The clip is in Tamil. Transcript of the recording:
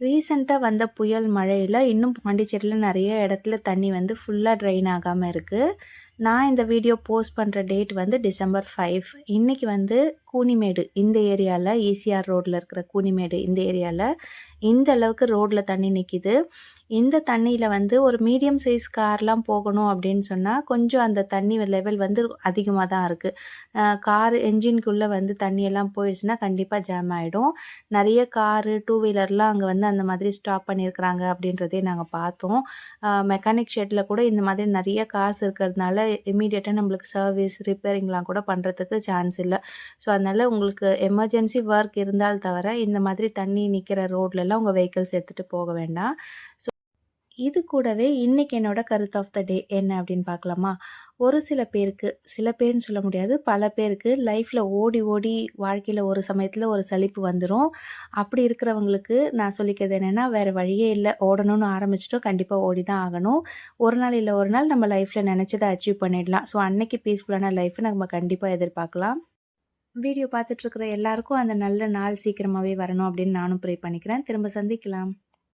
ரீசெண்டாக வந்த புயல் மழையில் இன்னும் பாண்டிச்சேரியில் நிறைய இடத்துல தண்ணி வந்து ஃபுல்லாக ட்ரெயின் ஆகாமல் இருக்குது நான் இந்த வீடியோ போஸ்ட் பண்ணுற டேட் வந்து டிசம்பர் ஃபைவ் இன்றைக்கி வந்து கூனிமேடு இந்த ஏரியாவில் ஈசிஆர் ரோட்டில் இருக்கிற கூனிமேடு இந்த ஏரியாவில் இந்த அளவுக்கு ரோட்டில் தண்ணி நிற்கிது இந்த தண்ணியில் வந்து ஒரு மீடியம் சைஸ் கார்லாம் போகணும் அப்படின்னு சொன்னால் கொஞ்சம் அந்த தண்ணி லெவல் வந்து அதிகமாக தான் இருக்குது கார் என்ஜின்குள்ளே வந்து தண்ணியெல்லாம் போயிடுச்சுன்னா கண்டிப்பாக ஜாம் ஆகிடும் நிறைய காரு டூ வீலர்லாம் அங்கே வந்து அந்த மாதிரி ஸ்டாப் பண்ணியிருக்கிறாங்க அப்படின்றதே நாங்கள் பார்த்தோம். மெக்கானிக் ஷெட்டில் கூட இந்த மாதிரி நிறைய கார்ஸ் இருக்கிறதுனால இமீடியட்டாக நம்மளுக்கு சர்வீஸ் ரிப்பேரிங்லாம் கூட பண்ணுறதுக்கு சான்ஸ் இல்லை. ஸோ அதனால் உங்களுக்கு எமர்ஜென்சி ஒர்க் இருந்தால் தவிர இந்த மாதிரி தண்ணி நிற்கிற ரோட்லலாம் உங்கள் வெஹிக்கிள்ஸ் எடுத்துகிட்டு போக வேண்டாம். ஸோ இது கூடவே இன்றைக்கி என்னோட கருத்து ஆஃப் த டே என்ன அப்படின்னு பார்க்கலாமா? ஒரு சில பேருக்கு சில பேர்னு சொல்ல முடியாது பல பேருக்கு லைஃப்பில் ஓடி ஓடி வாழ்க்கையில் ஒரு சமயத்தில் ஒரு சலிப்பு வந்துடும் அப்படி இருக்கிறவங்களுக்கு நான் சொல்லிக்கிறது என்னென்னா வேறு வழியே இல்லை. ஓடணும்னு ஆரம்பிச்சிட்டோம். கண்டிப்பாக ஓடி தான் ஆகணும். ஒரு நாள் இல்லை ஒரு நாள் நம்ம லைஃப்பில் நினச்சதை அச்சீவ் பண்ணிடலாம். ஸோ அன்னைக்கு பீஸ்ஃபுல்லான லைஃப்பை நம்ம கண்டிப்பாக எதிர்பார்க்கலாம். வீடியோ பார்த்துட்ருக்கிற எல்லாருக்கும் அந்த நல்ல நாள் சீக்கிரமாகவே வரணும் அப்படின்னு நானும் ப்ரே பண்ணிக்கிறேன். திரும்ப சந்திக்கலாம்.